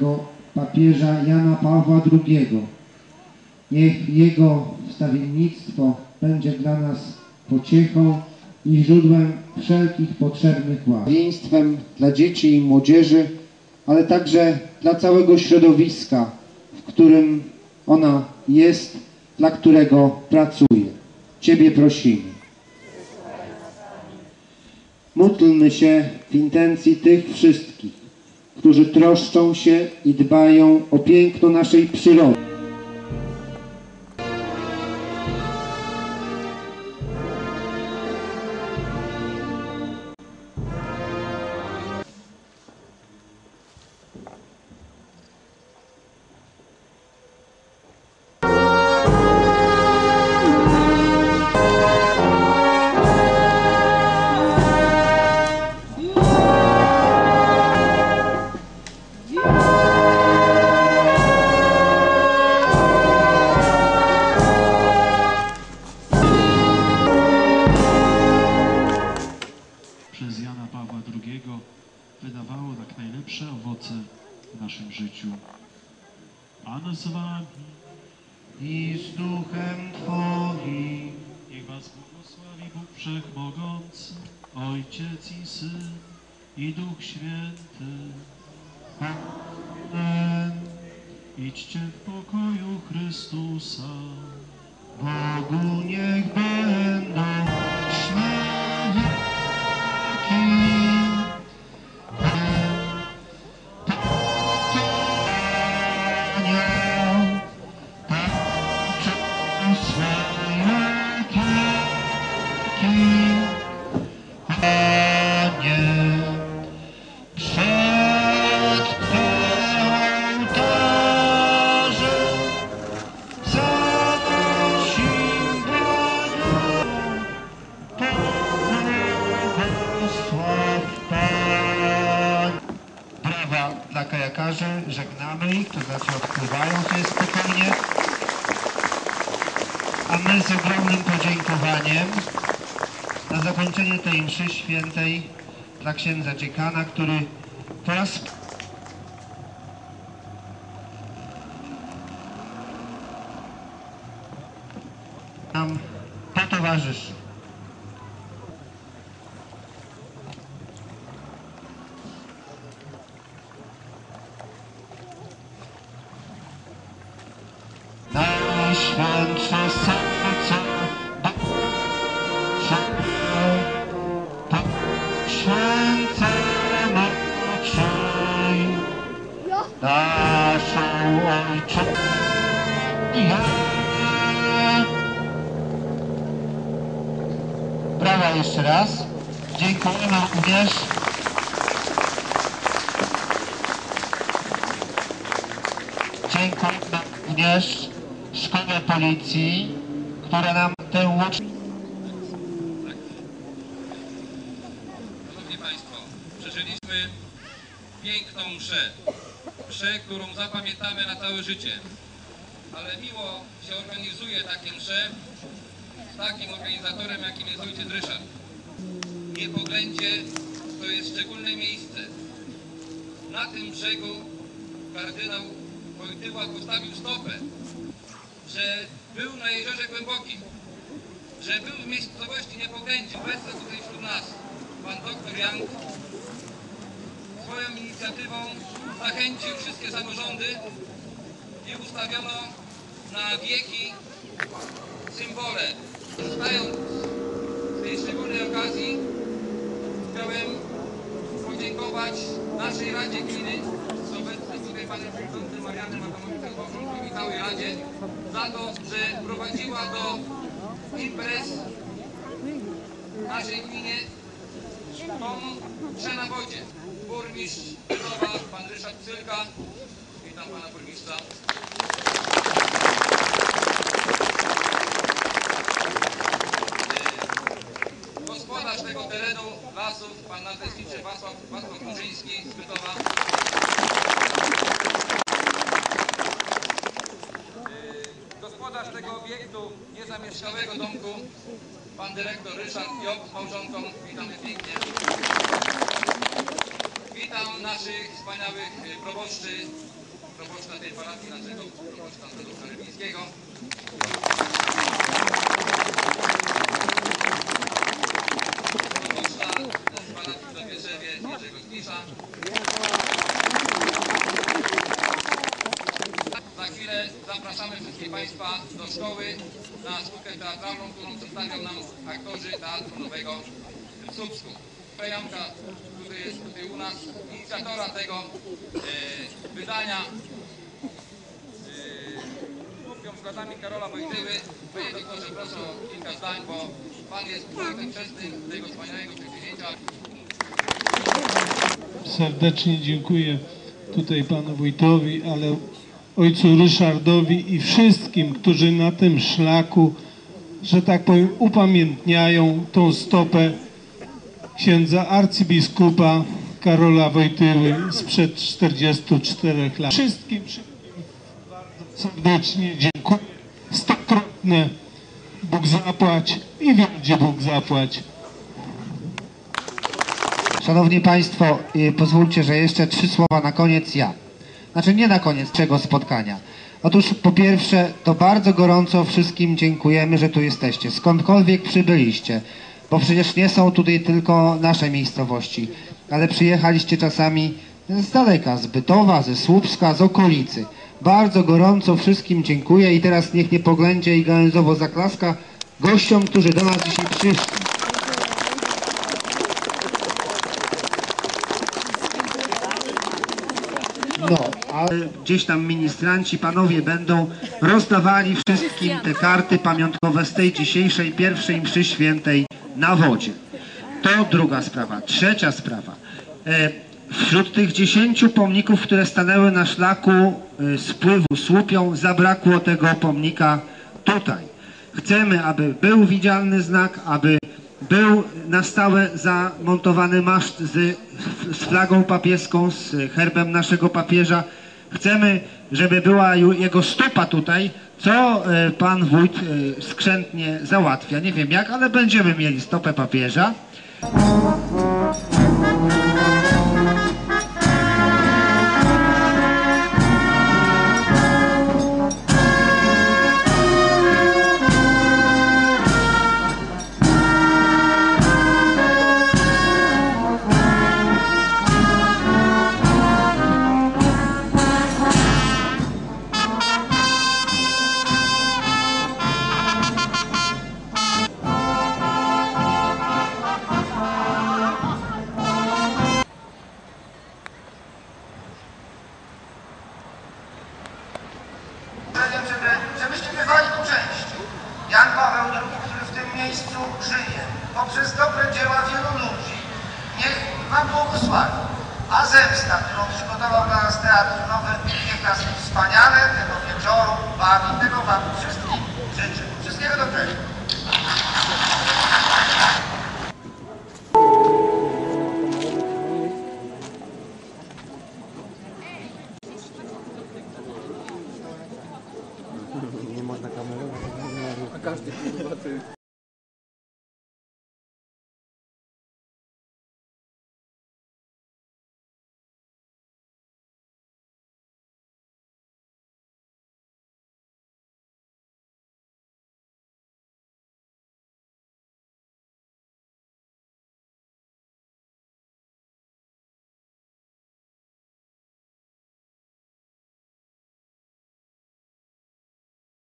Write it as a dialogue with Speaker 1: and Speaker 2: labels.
Speaker 1: go papieża Jana Pawła II. Niech jego wstawiennictwo będzie dla nas pociechą i źródłem wszelkich potrzebnych łask. Wieństwem dla dzieci i młodzieży, ale także dla całego środowiska, w którym ona jest, dla którego pracuje. Ciebie prosimy. Módlmy się w intencji tych wszystkich, którzy troszczą się i dbają o piękno naszej przyrody.
Speaker 2: Wszechmogący, Ojciec i Syn i Duch Święty.
Speaker 1: Amen.
Speaker 2: Idźcie w pokoju Chrystusa.
Speaker 1: Bogu niech będą znaczy odpływają sobie spokojnie. A my z ogromnym podziękowaniem na zakończenie tej mszy świętej dla księdza dziekana, który po raz nam potowarzyszy. Naszą ojczyznę. Brawa jeszcze raz. Dziękujemy również. Dziękujemy również Szkole Policji, która nam tę łączność
Speaker 3: Szanowni Państwo, przeżyliśmy piękną mszę. Mszę, którą zapamiętamy na całe życie. Ale miło się organizuje takie msze z takim organizatorem, jakim jest ojciec Ryszard. Niepoględzie to jest szczególne miejsce. Na tym brzegu kardynał Wojtyła postawił stopę, że był na Jeziorze Głębokim, że był w miejscowości Niepoględzie, obecny tutaj wśród nas, pan doktor Young swoją inicjatywą zachęcił wszystkie samorządy i ustawiono na wieki symbole. Korzystając z tej szczególnej okazji chciałem podziękować naszej Radzie Gminy z obecnym tutaj panem przewodniczącym Marianem Adamowicem Bożą i całej Radzie za to, że prowadziła do imprez naszej gminie tą. Burmistrz Bytowa, pan Ryszard Cylka. Witam pana burmistrza. Yy, Gospodarz tego terenu lasów, pan nadleśniczy Wacław, Wacław Kurzyński z Bytowa. Yy, Gospodarz tego obiektu niezamieszkałego domku, pan dyrektor Ryszard Job z małżonką. Witamy pięknie. Witam naszych wspaniałych e, proboszczy, proboszcza tej parafii, naszego proboszcza Tadeusz Rybińskiego. Proboszcza z parafii w Dobierzewie, Jerzego Zbisza. Za chwilę zapraszamy wszystkich Państwa do szkoły na sztukę teatralną, którą przedstawią nam aktorzy Teatru Nowego w Słupsku. Pejamka, który jest tutaj u nas, inicjatora tego e, wydania e, składami Karola Wojtyły. Panie doktorze, proszę o kilka zdań, bo Pan jest wczesnym tego wspaniałego przedsięwzięcia.
Speaker 4: Serdecznie dziękuję tutaj panu wójtowi, ale ojcu Ryszardowi i wszystkim, którzy na tym szlaku, że tak powiem, upamiętniają tą stopę księdza arcybiskupa Karola Wojtyły sprzed 44 lat. Wszystkim, wszystkim bardzo serdecznie dziękuję. Stokrotne Bóg zapłać i wieldzie Bóg zapłać.
Speaker 1: Szanowni Państwo, y, pozwólcie, że jeszcze trzy słowa na koniec ja. Znaczy nie na koniec czego spotkania. Otóż po pierwsze, to bardzo gorąco wszystkim dziękujemy, że tu jesteście. Skądkolwiek przybyliście, bo przecież nie są tutaj tylko nasze miejscowości, ale przyjechaliście czasami z daleka, z Bytowa, ze Słupska, z okolicy. Bardzo gorąco wszystkim dziękuję i teraz niech nie poględzie i gałęzowo zaklaska gościom, którzy do nas dzisiaj przyszli. No, a gdzieś tam ministranci, panowie będą rozdawali wszystkim te karty pamiątkowe z tej dzisiejszej pierwszej mszy świętej na wodzie. To druga sprawa. Trzecia sprawa. E, wśród tych dziesięciu pomników, które stanęły na szlaku e, spływu Słupią, zabrakło tego pomnika tutaj. Chcemy, aby był widzialny znak, aby był na stałe zamontowany maszt z, z flagą papieską, z herbem naszego papieża. Chcemy, żeby była jego stopa tutaj, co e, pan wójt e, skrzętnie załatwia. Nie wiem jak, ale będziemy mieli stopę papieża.
Speaker 5: dzieła wielu ludzi. Niech Wam błogosławi. A zemsta, którą przygotował dla nas teatr nowy, niech nas wspaniale tego wieczoru bawi. Tego Wam wszystkim życzę. Wszystkiego dobrego. Nie można kamerować. A każdy ty.